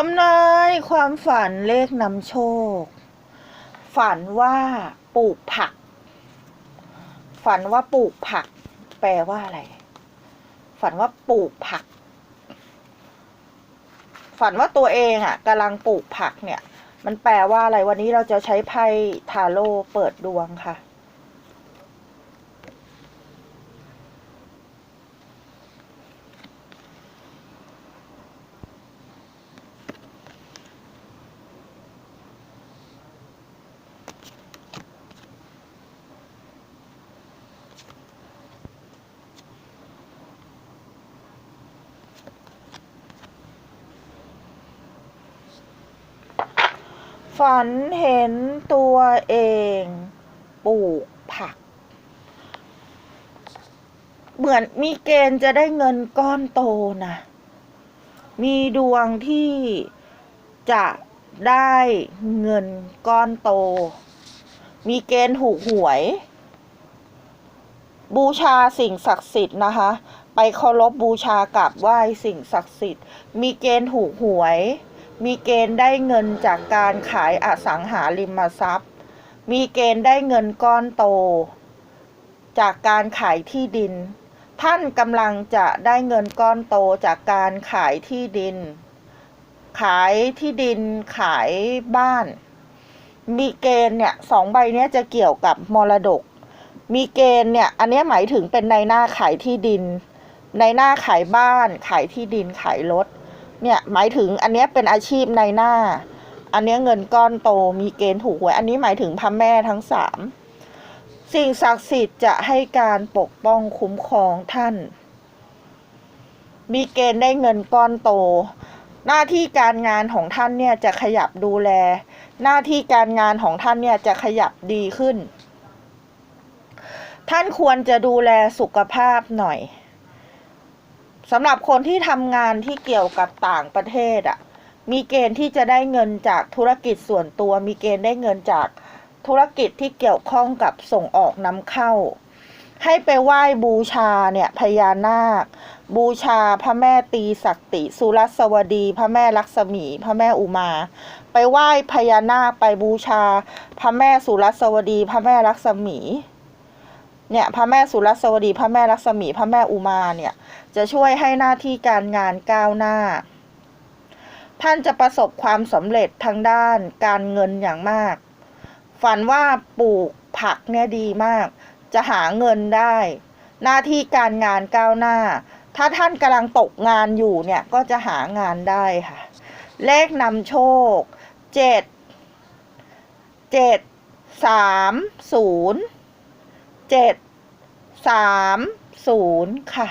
ทำนายความฝันเลขนำโชค ฝันว่าปลูกผัก ฝันว่าปลูกผัก แปลว่าอะไร ฝันว่าปลูกผัก ฝันว่าตัวเองอะกำลังปลูกผักเนี่ย มันแปลว่าอะไรวันนี้เราจะใช้ไพ่ทาโร่เปิดดวงค่ะ ฝันเห็นตัวเองปลูกผัก เหมือนมีเกณฑ์จะได้เงินก้อนโตนะ มีดวงที่จะได้เงินก้อนโต มีเกณฑ์ถูกหวย บูชาสิ่งศักดิ์สิทธิ์นะคะ ไปเคารพบูชากราบไหว้สิ่งศักดิ์สิทธิ์ มีเกณฑ์ถูกหวย มีเกณฑ์ได้เงินจากการขายอสังหาริมทรัพย์ มีเกณฑ์ได้เงินก้อนโต จากการขายที่ดิน ท่านกำลังจะได้เงินก้อนโตจากการขายที่ดิน ขายที่ดินขายบ้าน มีเกณฑ์เนี่ยสองใบเนี้ยจะเกี่ยวกับมรดก มีเกณฑ์เนี่ยอันนี้หมายถึงเป็นในหน้าขายที่ดิน ในหน้าขายบ้าน ขายที่ดินขายรถ เนี่ยหมายถึงอันนี้เป็นอาชีพในหน้า อันนี้เงินก้อนโตมีเกณฑ์ถูกหวยอันนี้หมายถึงพระแม่ทั้งสามสิ่งศักดิ์สิทธิ์จะให้การปกป้องคุ้มครองท่าน มีเกณฑ์ได้เงินก้อนโต หน้าที่การงานของท่านเนี่ยจะขยับดูแล หน้าที่การงานของท่านเนี่ยจะขยับดีขึ้น ท่านควรจะดูแลสุขภาพหน่อย สำหรับคนที่ทำงานที่เกี่ยวกับต่างประเทศอะ่ะ มีเกณฑ์ที่จะได้เงินจากธุรกิจส่วนตัว มีเกณฑ์ได้เงินจากธุรกิจที่เกี่ยวข้องกับส่งออกนำเข้า ให้ไปไหว้บูชาเนี่ยพญานาค บูชาพระแม่ตีศักติสุรสวดี พระแม่ลักษมี พระแม่อุมา ไปไหว้พญานาคไปบูชา พระแม่สุรสวดี พระแม่ลักษมี เนี่ยพระแม่สุรสวดี พระแม่ลักษมี พระแม่อุมาเนี่ย จะช่วยให้หน้าที่การงานก้าวหน้า ท่านจะประสบความสำเร็จทางด้านการเงินอย่างมาก ฝันว่าปลูกผักเนี่ยดีมาก จะหาเงินได้ หน้าที่การงานก้าวหน้า ถ้าท่านกำลังตกงานอยู่เนี่ยก็จะหางานได้ค่ะ เลขนำโชคเจ็ดเจ็ดสามศูนย์ เจ็ดสามศูนย์ค่ะ